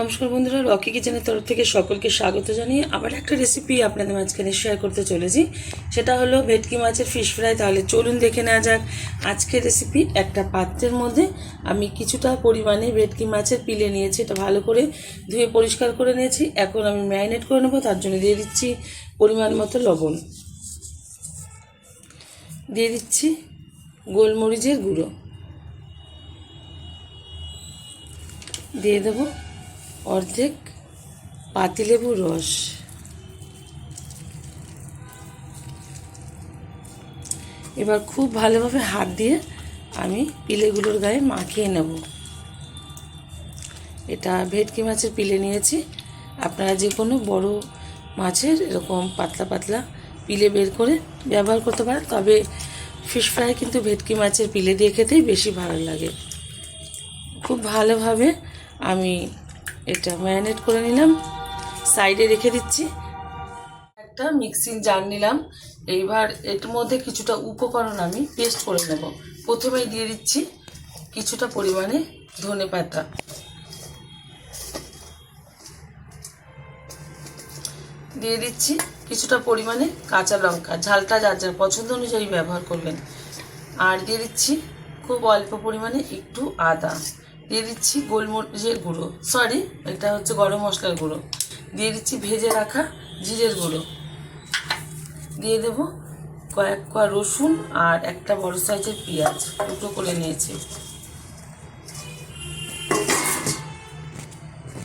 নমস্কার বন্ধুরা, রকি কিচেনের তরফ থেকে সকলকে স্বাগত জানিয়ে আবার একটা রেসিপি আপনাদের মাঝখানে শেয়ার করতে চলেছি। সেটা হলো ভেটকি মাছের ফিশ ফ্রাই তাহলে চলুন দেখে নেওয়া যাক। আজকের রেসিপি একটা পাত্রের মধ্যে আমি কিছুটা পরিমাণে ভেটকি মাছের পিলে নিয়েছি, এটা ভালো করে ধুয়ে পরিষ্কার করে নিয়েছি। এখন আমি ম্যারিনেট করে নেব, তার জন্য দিয়ে দিচ্ছি পরিমাণ মতো লবণ। দিয়ে দিচ্ছি গোলমরিচের গুঁড়ো। দিয়ে দেবো অর্ধেক পাতিলেবুর রস। এবার খুব ভালোভাবে হাত দিয়ে আমি পিলেগুলোর গায়ে মাখিয়ে নেব। এটা ভেটকি মাছের পিলে নিয়েছি। আপনারা যে কোনো বড় মাছের এরকম পাতলা পাতলা পিলে বের করে ব্যবহার করতে পারেন, তবে ফিশ ফ্রাই কিন্তু ভেটকি মাছের পিলে দিয়ে খেতেই বেশি ভালো লাগে। খুব ভালোভাবে আমি এটা ম্যারিনেট করে নিলাম, সাইডে রেখে দিচ্ছি। একটা মিক্সিং জার নিলাম, এইবার এর মধ্যে কিছুটা উপকরণ আমি পেস্ট করে নেব। প্রথমেই দিয়ে দিচ্ছি কিছুটা পরিমাণে ধনে পাতা। দিয়ে দিচ্ছি কিছুটা পরিমাণে কাঁচা লঙ্কা, ঝালটা যার যার পছন্দ অনুযায়ী ব্যবহার করবেন। আর দিয়ে দিচ্ছি খুব অল্প পরিমাণে একটু আদা। দিয়ে দিচ্ছি গোলমরিচের গুঁড়ো। সরি এটা হচ্ছে গরম মশলার গুঁড়ো। দিয়ে দিচ্ছি ভেজে রাখা জিরের গুঁড়ো। দিয়ে দেবো কয়েক কোয়া রসুন আর একটা বড় সাইজের পেঁয়াজ। দুটো করে নিয়েছি।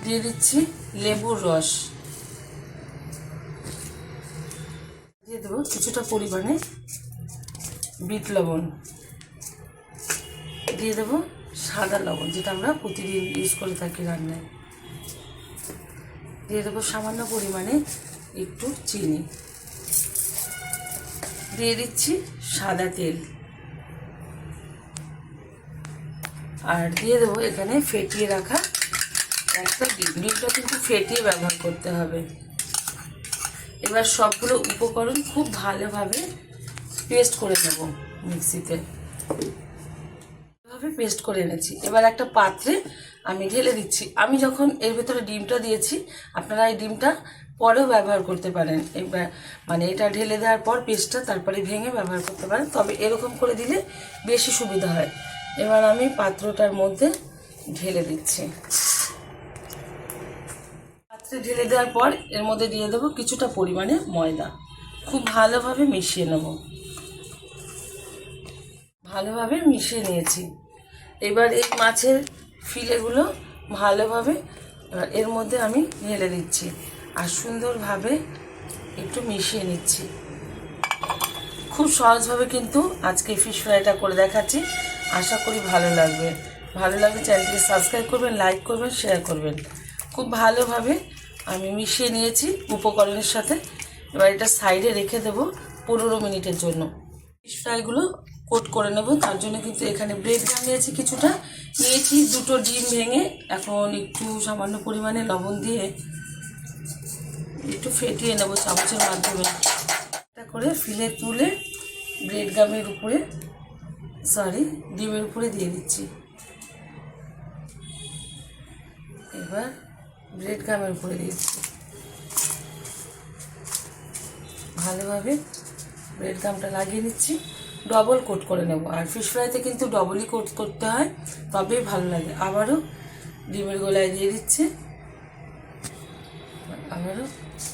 দিয়ে দিচ্ছি লেবুর রস। দিয়ে দেবো কিছুটা পরিমাণে বিট লবণ। দিয়ে দেবো সাদা লবণ, যেটা আমরা প্রতিদিন ইউজ করে থাকি রান্নায়। দিয়ে দেবো সামান্য পরিমাণে একটু চিনি। দিয়ে দিচ্ছি সাদা তেল। আর দিয়ে দেবো এখানে ফেটিয়ে রাখা একটা ডিম। ডিমটা কিন্তু ফেটিয়ে ব্যবহার করতে হবে। এবার সবগুলো উপকরণ খুব ভালোভাবে পেস্ট করে নেব মিক্সিতে ভাবে পেস্ট করে এনেছি। এবার একটা পাত্রে আমি ঢেলে দিচ্ছি। আমি যখন এর ভেতরে ডিমটা দিয়েছি, আপনারা এই ডিমটা পরেও ব্যবহার করতে পারেন। এবার মানে এটা ঢেলে দেওয়ার পর পেস্টটা তারপরে ভেঙে ব্যবহার করতে পারেন। তবে এরকম করে দিলে বেশি সুবিধা হয়। এবার আমি পাত্রটার মধ্যে ঢেলে দিচ্ছি। পাত্রে ঢেলে দেওয়ার পর এর মধ্যে দিয়ে দেবো কিছুটা পরিমাণে ময়দা। খুব ভালোভাবে মিশিয়ে নেব। ভালোভাবে মিশিয়ে নিয়েছি। এবার এই মাছের ফিলেগুলো ভালোভাবে এর মধ্যে আমি ঢেলে দিচ্ছি আর সুন্দরভাবে একটু মিশিয়ে নিচ্ছি। খুব সহজভাবে কিন্তু আজকে ফিশ ফ্রাইটা করে দেখাচ্ছি। আশা করি ভালো লাগবে। ভালো লাগলে চ্যানেলটিকে সাবস্ক্রাইব করবেন লাইক করবেন শেয়ার করবেন। খুব ভালোভাবে আমি মিশিয়ে নিয়েছি উপকরণের সাথে। এবার এটা সাইডে রেখে দেবো পনেরো মিনিটের জন্য। ফিশ ফ্রাইগুলো কোট করে নেব, তার জন্য কিন্তু এখানে ব্রেড নিয়েছি কিছুটা। নিয়েছি দুটো ডিম ভেঙে, এখন একটু সামান্য পরিমাণে লবণ দিয়ে একটু ফেটিয়ে নেব চামচের মাধ্যমে। এটা করে ফিলে তুলে ব্রেড গামের উপরে সরি ডিমের উপরে দিয়ে দিচ্ছি। এবার ব্রেড গামের উপরে দিয়েছি ভালোভাবে ব্রেড গামটা লাগিয়ে নিচ্ছি। ডবল কোট করে নেব। আর ফিশ ফ্রাইতে কিন্তু ডবলই কোট করতে হয়, তবেই ভালো লাগে। আবারও ডিমের গোলায় দিয়ে দিচ্ছি। আবারও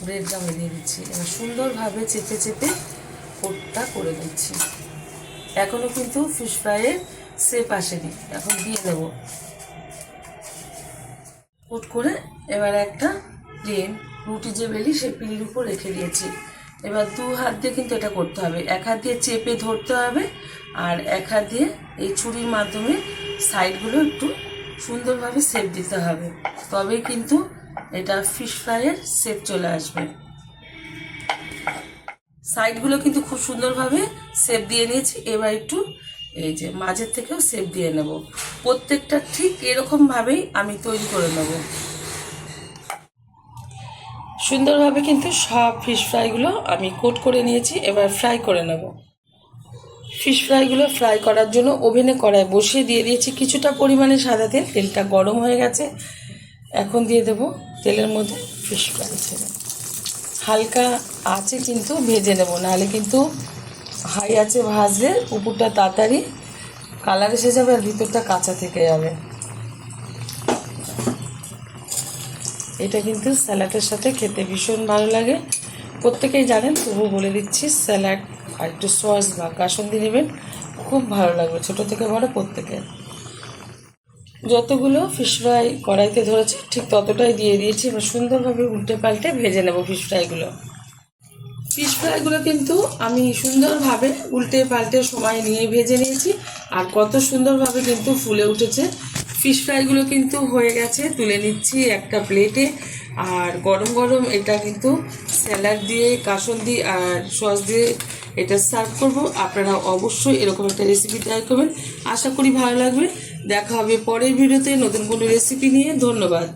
ব্রেড জামে দিয়ে দিচ্ছি। এবার সুন্দরভাবে চেপে চেপে কোটটা করে দিচ্ছি। এখনও কিন্তু ফিশ ফ্রাইয়ের সেপ আসেনি। এখন দিয়ে দেবো। কোট করে এবার একটা প্লেন রুটি যে বেলি সেই পিলির উপর রেখে দিয়েছি। এবার দু হাত দিয়ে কিন্তু এটা করতে হবে। এক হাত দিয়ে চেপে ধরতে হবে আর এক হাত দিয়ে এই ছুরির মাধ্যমে সাইডগুলো একটু সুন্দরভাবে সেপ দিতে হবে। তবে কিন্তু এটা ফিশ ফ্রাইয়ের শেপ চলে আসবে। সাইডগুলো কিন্তু খুব সুন্দরভাবে শেপ দিয়ে নিয়েছি। এবার একটু এই যে মাঝের থেকেও শেপ দিয়ে নেব। প্রত্যেকটা ঠিক এরকমভাবেই আমি তৈরি করে নেব। সুন্দরভাবে কিন্তু সব ফিশ ফ্রাইগুলো আমি কোট করে নিয়েছি, এবার ফ্রাই করে নেব। ফিশ ফ্রাইগুলো ফ্রাই করার জন্য ওভেনে কড়াই বসিয়ে দিয়ে দিয়েছি, কিছুটা পরিমাণে সাদা তেল, তেলটা গরম হয়ে গেছে। এখন দিয়ে দেব তেলের মধ্যে ফিশ ফ্রাই ছেড়ে হালকা আছে কিন্তু ভেজে নেব, নাহলে কিন্তু হাই আছে ভাজলে উপরটা তাড়াতাড়ি কালার এসে যাবে আর ভিতরটা কাঁচা থেকে যাবে। এটা কিন্তু স্যালাডের সাথে খেতে ভীষণ ভালো লাগে। প্রত্যেকেই জানেন, তবু বলে দিচ্ছি, স্যালাড আর একটু সস বা কাসন্দি নেবেন, খুব ভালো লাগবে ছোটো থেকে বড় প্রত্যেকে। যতগুলো ফিশ ফ্রাই কড়াইতে ধরেছে, ঠিক ততটাই দিয়ে দিয়েছি, এবার সুন্দরভাবে উল্টে পাল্টে ভেজে নেব ফিশ ফ্রাইগুলো ফিশ ফ্রাইগুলো কিন্তু আমি সুন্দরভাবে উল্টে পাল্টে সময় নিয়ে ভেজে নিয়েছি, আর কত সুন্দরভাবে কিন্তু ফুলে উঠেছে। ফিশ ফ্রাইগুলো কিন্তু হয়ে গেছে, তুলে নিচ্ছি একটা প্লেটে। আর গরম গরম এটা কিন্তু স্যালাড দিয়ে কাসন্দি আর সস দিয়ে এটা সার্ভ করব। আপনারা অবশ্যই এরকম একটা রেসিপি ট্রাই করবেন। আশা করি ভালো লাগবে। দেখা হবে পরের ভিডিওতে নতুন কোনো রেসিপি নিয়ে। ধন্যবাদ।